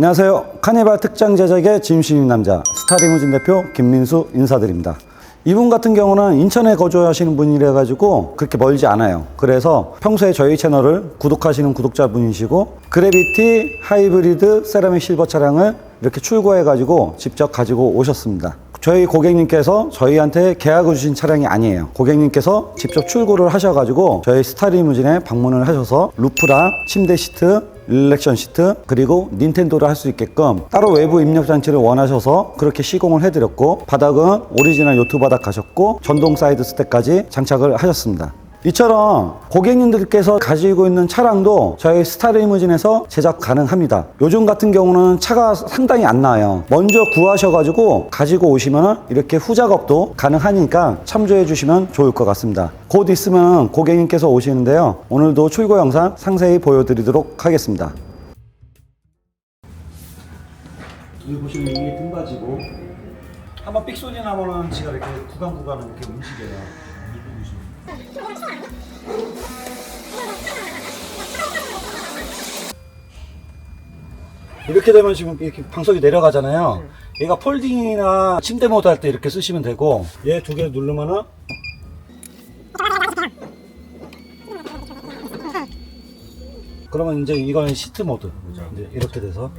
안녕하세요. 카니발 특장 제작의 짐신인 남자 스타리무진 대표 김민수 인사드립니다. 이분 같은 경우는 인천에 거주하시는 분이라 가지고 그렇게 멀지 않아요. 그래서 평소에 저희 채널을 구독하시는 구독자분이시고 그래비티 하이브리드 세라믹 실버 차량을 이렇게 출고해 가지고 직접 가지고 오셨습니다. 저희 고객님께서 저희한테 계약을 주신 차량이 아니에요. 고객님께서 직접 출고를 하셔가지고 저희 스타리무진에 방문을 하셔서 루프랑 침대 시트, 릴렉션 시트 그리고 닌텐도를 할 수 있게끔 따로 외부 입력 장치를 원하셔서 그렇게 시공을 해드렸고 바닥은 오리지널 요트 바닥 가셨고 전동 사이드 스텝까지 장착을 하셨습니다. 이처럼 고객님들께서 가지고 있는 차량도 저희 스타리무진에서 제작 가능합니다. 요즘 같은 경우는 차가 상당히 안 나와요. 먼저 구하셔가지고 가지고 오시면 이렇게 후작업도 가능하니까 참조해 주시면 좋을 것 같습니다. 곧 있으면 고객님께서 오시는데요. 오늘도 출고 영상 상세히 보여드리도록 하겠습니다. 여기 보시면 이게 등받이고 한번 삑 소리 나면은 지가 이렇게 구간 구간을 이렇게 움직여요. 이렇게 되면 지금 이렇게 방석이 내려가잖아요. 얘가 폴딩이나 침대 모드 할 때 이렇게 쓰시면 되고 얘 두 개 누르면은 그러면 이제 이거는 시트 모드. 이제 이렇게 돼서.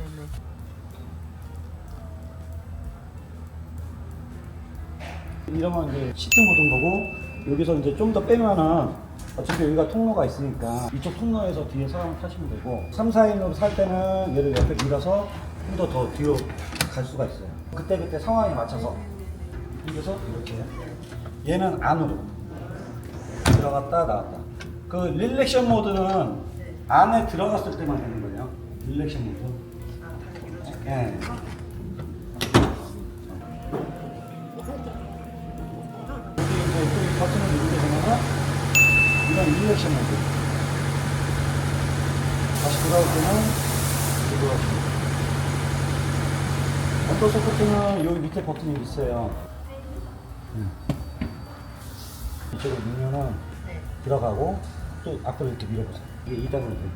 이러면 이제 시트 모드인 거고 여기서 이제 좀 더 빼면은 어차피 여기가 통로가 있으니까 이쪽 통로에서 뒤에 사람 타시면 되고 3, 4인으로 살 때는 얘를 옆에 밀어서 좀 더 더 뒤로 갈 수가 있어요. 그때그때 상황에 맞춰서. 그래서 이렇게 얘는 안으로 들어갔다 나왔다. 그 릴렉션 모드는 안에 들어갔을 때만 되는 거예요. 릴렉션 모드. 예. 여 버튼을 누르게 되면은 이런 릴렉션 모드. 다시 돌아올 때는 이거. 언더 소프트는 여기 밑에 버튼이 있어요. 음. 이쪽으로 밀면은 들어가고 또 앞으로 이렇게 밀어보세요. 이게 2단으로 돼요.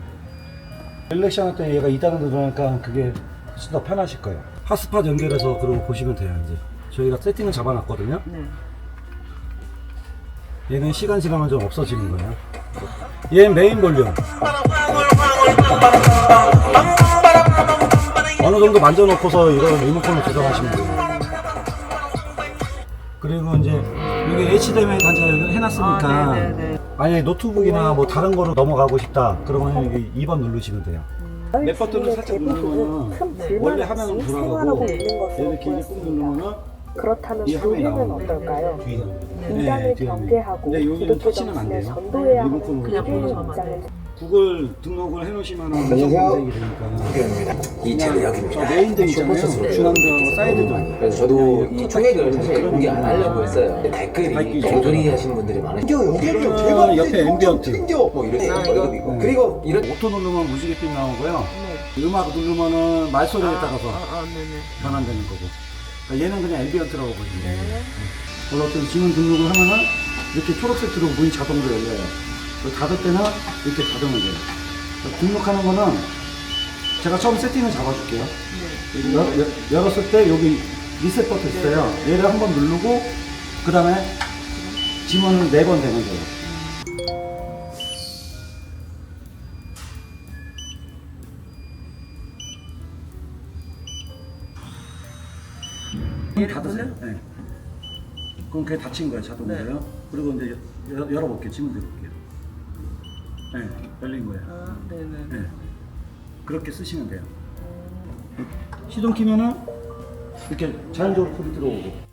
릴렉션 할 때 얘가 2단으로 들어가니까 그게 훨씬 더 편하실 거예요. 핫스팟 연결해서 그러고 보시면 돼요, 이제. 저희가 세팅을 잡아놨거든요. 얘는 시간 지나면 좀 없어지는 거예요. 얘 메인 볼륨. 어느 정도 만져놓고서 이거는 리모컨을 조정하시면 돼요. 그리고 이제 여기 HDMI 단자 해놨으니까 아. 만약에 노트북이나 뭐 다른 거로 넘어가고 싶다 그러면 여기 2번 누르시면 돼요. 몇 버튼을 살짝 불만 원래 화면은 돌아가고 있는 것으로 이렇게 꾹. 누르면은 그렇다면 이 화면이 나오는 어떨까요? 뒤에 인간을 뒤에 경계하고 근데 여기는 기독교 터치는 안 정신을 돼요. 전도해야 하는 리모컨으로 그냥 우리의 입장을 구글 등록을 해놓으시면 안녕하세요. 검색이 되니까 이 제약입니다. 저 메인등 있잖아요. 중앙등하고 사이드등. 그래서 저도 이 총액을 사실 공개 안 하려고 했어요. 댓글이 정돌이 하시는 분들이 많아요. 여기요 이거는 옆에 앰비언트. 튕겨 뭐 이렇게 아, 이거 이거? 이거 그리고 이런 오토 누르면 무지개빛 나오고요. 음악 누르면은 말소리에 따라서 아, 네네. 변환되는 거고. 그러니까 얘는 그냥 앰비언트라고 보시면 돼요. 그 어떤 지문 등록을 하면은 이렇게 초록색 들어 문이 자동으로 열려요. 닫을 때는 이렇게 닫으면 돼요. 그래서 등록하는 거는 제가 처음 세팅을 잡아줄게요. 여- 여- 열었을 때 여기 리셋 버튼 있어요. 얘를 한번 누르고 그 다음에 지문을 네 번 되면 돼요. 문 닫으세요? 네. 그럼 그게 닫힌 거예요, 자동으로요. 그리고 이제 여- 열어볼게요. 지문 들어볼게요. 네, 열린 거예요. 아, 네네. 네. 그렇게 쓰시면 돼요. 시동 키면은 이렇게 자연적으로 소리 들어오고.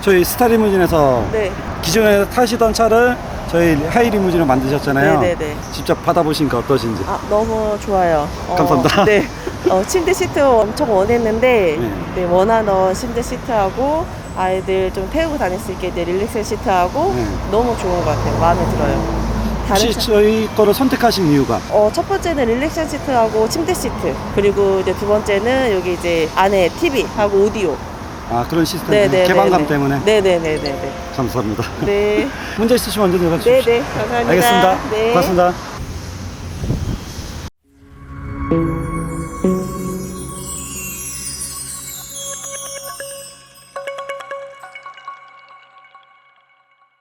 저희 스타리무진에서 네. 기존에 타시던 차를 저희 하이리무진을 만드셨잖아요. 네네네. 직접 받아보시니까 어떠신지. 아, 너무 좋아요. 어, 감사합니다. 네. 어, 침대 시트 엄청 원했는데, 네. 네, 원하던 침대 시트하고, 아이들 좀 태우고 다닐 수 있게 내 릴렉스 시트하고, 네. 너무 좋은 것 같아요. 마음에 들어요. 혹시 차- 저희 거를 선택하신 이유가? 어, 첫 번째는 릴렉션 시트하고 침대 시트. 그리고 이제 두 번째는 여기 이제 안에 TV하고 오디오. 아 그런 시스템 네네. 개방감 때문에 네네네네네. 감사합니다. 네. 문제 있으시면 언제든 연락 주십시오. 네네. 감사합니다. 알겠습니다. 네. 고맙습니다.